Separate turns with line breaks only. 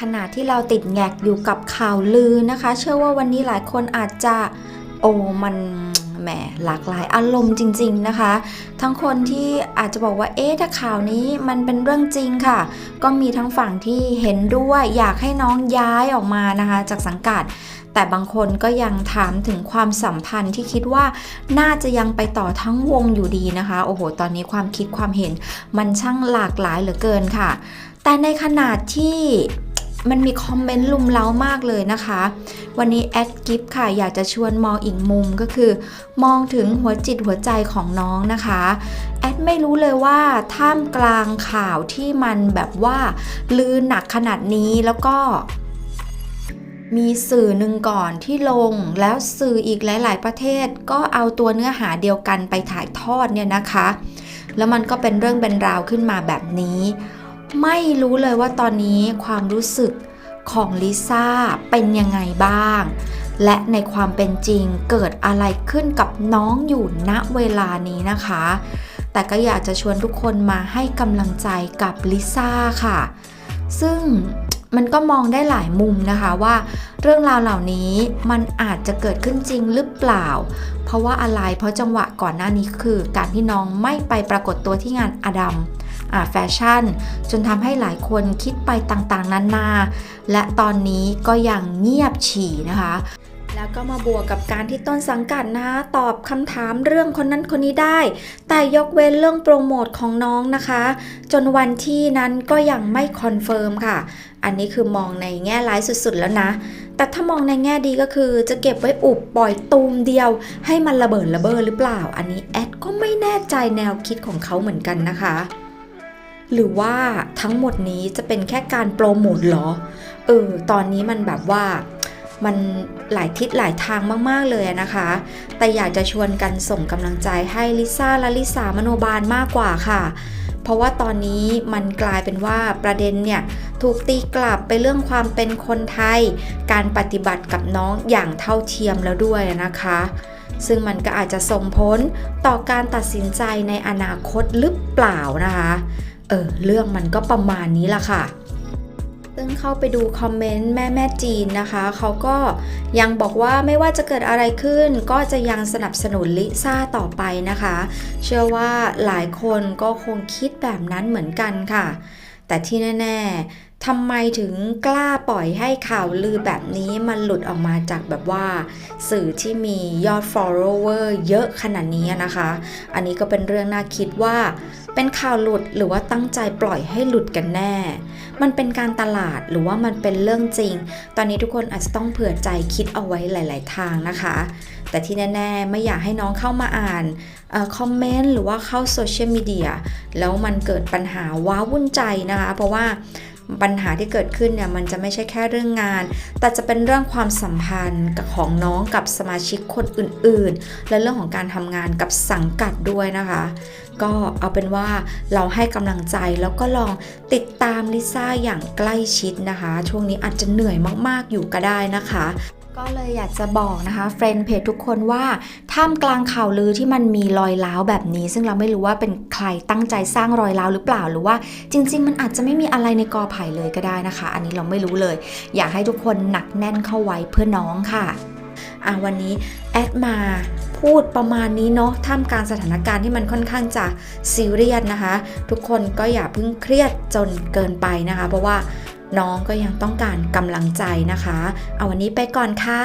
ขณะที่เราติดแงกอยู่กับข่าวลือนะคะ เชื่อว่าวันนี้หลายคนอาจจะโอ้มันแหมหลากหลายอารมณ์จริง ๆนะคะ ทั้งคนที่อาจจะบอกว่าเอ๊ะถ้าข่าวนี้มันเป็นเรื่องจริงค่ะ ก็มีทั้งฝั่งที่เห็นด้วยอยากให้น้องย้ายออกมานะคะ จากสังกัด แต่บางคนก็ยังถามถึงความสัมพันธ์ที่คิดว่าน่าจะยังไปต่อทั้งวงอยู่ดีนะคะ โอ้โห ตอนนี้ความคิดความเห็นมันช่างหลากหลายเหลือเกินค่ะ แต่ในขนาดที่ มันมีคอมเมนต์ลุมเล้ามากเลยนะคะ วันนี้แอดกิฟค่ะอยากจะชวนมองอีกมุมก็คือ มองถึงหัวจิตหัวใจของน้องนะคะแอดไม่รู้เลยว่าท่ามกลางข่าวที่มันแบบว่าลือหนักขนาดนี้แล้วก็มีสื่อหนึ่งก่อนที่ลงแล้วสื่ออีกหลาย ๆ ประเทศ ก็เอาตัวเนื้อหาเดียวกันไปถ่ายทอดเนี่ยนะคะ แล้วมันก็เป็นเรื่องเป็นราวขึ้นมาแบบนี้ ไม่รู้เลยว่าตอนนี้ความรู้สึกของลิซ่าเป็นยังไงบ้าง และในความเป็นจริงเกิดอะไรขึ้นกับน้องอยู่ณเวลานี้นะคะ แต่ก็อยากจะชวนทุกคนมาให้กำลังใจกับลิซ่าค่ะ ซึ่งมันก็มองได้หลายมุมนะคะว่า เรื่องราวเหล่านี้มันอาจจะเกิดขึ้นจริงหรือเปล่า เพราะว่าอะไรเพราะจังหวะก่อนหน้านี้คือ การที่น้องไม่ไปปรากฏตัวที่งานอดัม แฟชั่น จนทำให้หลายคนคิดไปต่างๆนานา และตอนนี้ก็ยังเงียบฉี่นะคะแล้วก็มาบวกกับการที่ต้นสังกัดนะตอบคำถามเรื่องคนนั้นคนนี้ได้ แต่ยกเว้นเรื่องโปรโมทของน้องนะคะ จนวันที่นั้นก็ยังไม่คอนเฟิร์มค่ะ อันนี้คือมองในแง่ร้ายสุดๆแล้วนะ แต่ถ้ามองในแง่ดีก็คือจะเก็บไว้อุบปล่อยตูมเดียว ให้มันระเบิดระเบ้อหรือเปล่า อันนี้แอดก็ไม่แน่ใจแนวคิดของเขาเหมือนกันนะคะ หรือว่าทั้งหมดนี้จะเป็นแค่การโปรโมทเหรอ เออ ตอนนี้มันแบบว่ามันหลายทิศหลายทางมาก ๆ เลยนะคะ แต่อยากจะชวนกันส่งกำลังใจให้ลิซ่าและลิสามโนบาลมากกว่าค่ะ เพราะว่าตอนนี้มันกลายเป็นว่าประเด็นเนี่ย ถูกตีกลับไปเรื่องความเป็นคนไทย การปฏิบัติกับน้องอย่างเท่าเทียมแล้วด้วยนะคะ ซึ่งมันก็อาจจะส่งผลต่อการตัดสินใจในอนาคตหรือเปล่านะคะ เออเรื่องมันก็ประมาณนี้ละค่ะซึ่งเข้าไปดูคอมเมนต์แม่แม่จีนนะคะ เขาก็ยังบอกว่าไม่ว่าจะเกิดอะไรขึ้น ก็จะยังสนับสนุนลิซ่าต่อไปนะคะ เชื่อว่าหลายคนก็คงคิดแบบนั้นเหมือนกันค่ะ แต่ที่แน่ ๆ ทำไมถึงกล้าปล่อยให้ข่าวลือแบบนี้มันหลุดออกมาจากแบบว่าสื่อที่มียอด follower เยอะขนาดนี้นะคะ อันนี้ก็เป็นเรื่องน่าคิดว่า เป็นข่าวหลุดหรือว่าตั้งใจปล่อยให้หลุดกันแน่ มันเป็นการตลาดหรือว่ามันเป็นเรื่องจริง ตอนนี้ทุกคนอาจจะต้องเผื่อใจคิดเอาไว้หลาย ๆ ทางนะคะ แต่ที่แน่ ๆ ไม่อยากให้น้องเข้ามาอ่านอคอมเมนต์หรือว่าเข้าโซเชียลมีเดียแล้วมันเกิดปัญหาว้าวุ่นใจนะคะ เพราะว่า ปัญหาที่เกิดขึ้นเนี่ยมันจะไม่ใช่แค่เรื่องงาน แต่จะเป็นเรื่องความสัมพันธ์กับของน้องกับสมาชิกคนอื่นๆ และเรื่องของการทำงานกับสังกัดด้วยนะคะ ก็เอาเป็นว่าเราให้กำลังใจแล้วก็ลองติดตามลิซ่าอย่างใกล้ชิดนะคะ ช่วงนี้อาจจะเหนื่อยมากๆอยู่ก็ได้นะคะ ก็เลยอยากจะบอกนะคะเฟรนเพจทุกคนว่าท่ามกลางข่าวลือที่มันมีรอยร้าวแบบนี้ ซึ่งเราไม่รู้ว่าเป็นใครตั้งใจสร้างรอยร้าวหรือเปล่าหรือว่า จริง ๆ มันอาจจะไม่มีอะไรในกอไผ่เลยก็ได้นะคะ อันนี้เราไม่รู้เลย อยากให้ทุกคนหนักแน่นเข้าไว้เพื่อน้องค่ะอะวันนี้แอดมาพูดประมาณนี้เนาะท่ามกลางสถานการณ์ที่มันค่อนข้างจะซีเรียสนะคะ ทุกคนก็อย่าเพิ่งเครียดจนเกินไปนะคะ เพราะว่า น้องก็ยังต้องการกำลังใจนะคะ เอาวันนี้ไปก่อนค่ะ